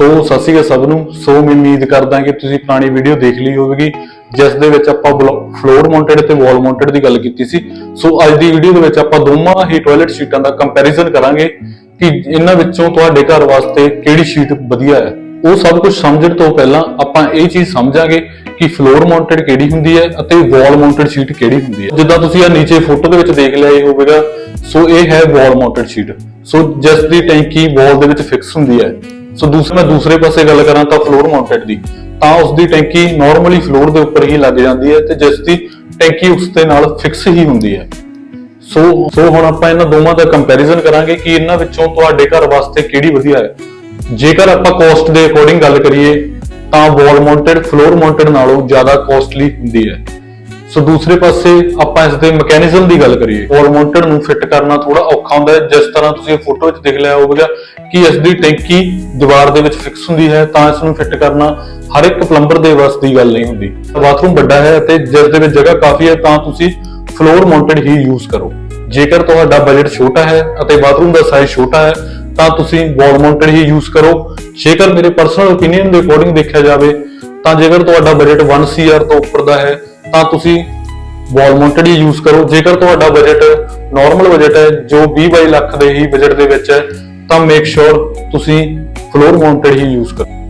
ਸੋ ਸਤਿ ਸ਼੍ਰੀ ਅਕਾਲ ਸਭ ਨੂੰ। ਸੋ ਮੈਂ ਉਮੀਦ ਕਰਦਾ ਕਿ ਤੁਸੀਂ ਪੁਰਾਣੀ ਵੀਡੀਓ ਦੇਖ ਲਈ ਹੋਵੇਗੀ, ਜਿਸ ਦੇ ਵਿੱਚ ਆਪਾਂ ਫਲੋਰ ਮਾਊਂਟਡ ਤੇ ਵਾਲ ਮਾਊਂਟਡ ਦੀ ਗੱਲ ਕੀਤੀ ਸੀ। ਸੋ ਅੱਜ ਦੀ ਵੀਡੀਓ ਦੇ ਵਿੱਚ ਆਪਾਂ ਦੋਵਾਂ ਹੀ ਟਾਇਲਟ ਸ਼ੀਟਾਂ ਦਾ ਕੰਪੈਰੀਜ਼ਨ ਕਰਾਂਗੇ ਕਿ ਇਹਨਾਂ ਵਿੱਚੋਂ ਤੁਹਾਡੇ ਘਰ ਵਾਸਤੇ ਕਿਹੜੀ ਸ਼ੀਟ ਵਧੀਆ ਹੈ। ਉਹ ਸਭ ਕੁਝ ਸਮਝਣ ਤੋਂ ਪਹਿਲਾਂ ਆਪਾਂ ਇਹ ਚੀਜ਼ ਸਮਝਾਂਗੇ ਕਿ ਫਲੋਰ ਮਾਊਂਟਡ ਕਿਹੜੀ ਹੁੰਦੀ ਹੈ ਅਤੇ ਵਾਲ ਮਾਊਂਟਡ ਸ਼ੀਟ ਕਿਹੜੀ ਹੁੰਦੀ ਹੈ। ਜਿੱਦਾਂ ਤੁਸੀਂ ਆ ਨੀਚੇ ਫੋਟੋ ਦੇ ਵਿੱਚ ਦੇਖ ਲਿਆ ਇਹ ਹੋਵੇਗਾ। ਸੋ ਇਹ ਹੈ ਵਾਲ ਮਾਊਂਟਡ ਸ਼ੀਟ ਸੋ ਜਿਸ ਦੀ ਟੈਂਕੀ ਵਾਲ ਦੇ ਵਿੱਚ ਫਿਕਸ ਹੁੰਦੀ ਹੈ। ਸੋ ਦੂਸਰੇ ਮੈਂ ਦੂਸਰੇ ਪਾਸੇ ਗੱਲ ਕਰਾਂ ਤਾਂ ਫਲੋਰ ਮਾਊਂਟਡ ਦੀ, ਤਾਂ ਉਸ ਦੀ ਟੈਂਕੀ ਨਾਰਮਲੀ ਫਲੋਰ ਦੇ ਉੱਪਰ ਹੀ ਲੱਗ ਜਾਂਦੀ ਹੈ ਤੇ ਜਿਸ ਦੀ ਟੈਂਕੀ ਉਸ ਦੇ ਨਾਲ ਫਿਕਸ ਹੀ ਹੁੰਦੀ ਹੈ। ਸੋ ਸੋ ਹੁਣ ਆਪਾਂ ਇਹਨਾਂ ਦੋਵਾਂ ਦਾ ਕੰਪੈਰੀਜ਼ਨ ਕਰਾਂਗੇ ਕਿ ਇਹਨਾਂ ਵਿੱਚੋਂ ਤੁਹਾਡੇ ਘਰ ਵਾਸਤੇ ਕਿਹੜੀ ਵਧੀਆ ਹੈ। ਜੇਕਰ ਆਪਾਂ ਕੋਸਟ ਦੇ ਅਕੋਰਡਿੰਗ ਗੱਲ ਕਰੀਏ, ਤਾਂ ਵਾਲ ਮਾਊਂਟਡ ਫਲੋਰ ਮਾਊਂਟਡ ਨਾਲੋਂ ਜ਼ਿਆਦਾ ਕੋਸਟਲੀ ਹੁੰਦੀ ਹੈ। ਸੋ ਦੂਸਰੇ ਪਾਸੇ ਆਪਾਂ ਇਸ ਦੇ ਮੈਕੈਨਿਜ਼ਮ ਦੀ ਗੱਲ ਕਰੀਏ। ਵਾਲ ਮਾਊਂਟਡ ਨੂੰ ਫਿੱਟ ਕਰਨਾ ਥੋੜਾ ਔਖਾ ਹੁੰਦਾ ਹੈ। ਜਿਸ ਤਰ੍ਹਾਂ ਤੁਸੀਂ ਫੋਟੋ ਵਿੱਚ ਦੇਖ ਲਿਆ ਹੋਵੇਗਾ ਕਿ ਇਸ ਦੀ ਟੈਂਕੀ ਦੀਵਾਰ ਦੇ ਵਿੱਚ ਫਿਕਸ ਹੁੰਦੀ ਹੈ, ਤਾਂ ਇਸ ਨੂੰ ਫਿੱਟ ਕਰਨਾ ਹਰ ਇੱਕ ਪਲੰਬਰ ਦੇ ਵੱਸ ਦੀ ਗੱਲ ਨਹੀਂ ਹੁੰਦੀ। ਬਾਥਰੂਮ ਵੱਡਾ ਹੈ ਅਤੇ ਜਿਸ ਦੇ ਵਿੱਚ ਜਗ੍ਹਾ ਕਾਫੀ ਹੈ, ਤਾਂ ਤੁਸੀਂ ਫਲੋਰ ਮਾਊਂਟਡ ਹੀ ਯੂਜ਼ ਕਰੋ। ਜੇਕਰ ਤੁਹਾਡਾ ਬਜਟ ਛੋਟਾ ਹੈ ਅਤੇ ਬਾਥਰੂਮ ਦਾ ਸਾਈਜ਼ ਛੋਟਾ ਹੈ, ਤਾਂ ਤੁਸੀਂ ਵਾਲ ਮਾਊਂਟਡ ਹੀ ਯੂਜ਼ ਕਰੋ। ਜੇਕਰ ਮੇਰੇ ਪਰਸਨਲ ਓਪੀਨੀਅਨ ਦੇ ਅਕੋਰਡਿੰਗ ਦੇਖਿਆ ਜਾਵੇ, ਤਾਂ ਜੇਕਰ ਤੁਹਾਡਾ ਬਜਟ 1 CR ਤੋਂ ਉੱਪਰ ਦਾ ਹੈ ਤਾਂ ਤੁਸੀਂ ਵਾਲ ਮਾਊਂਟਡ ਹੀ ਯੂਜ਼ ਕਰੋ। ਜੇਕਰ ਤੁਹਾਡਾ ਬਜਟ ਨਾਰਮਲ ਬਜਟ ਹੈ, ਜੋ 20 ਬਾਈ ਲੱਖ ਦੇ ਹੀ ਬਜਟ ਦੇ ਵਿੱਚ ਹੈ, ਤਾਂ ਮੇਕ ਸ਼ੋਰ ਤੁਸੀਂ ਫਲੋਰ ਮਾਊਂਟਡ ਹੀ ਯੂਜ਼ ਕਰੋ।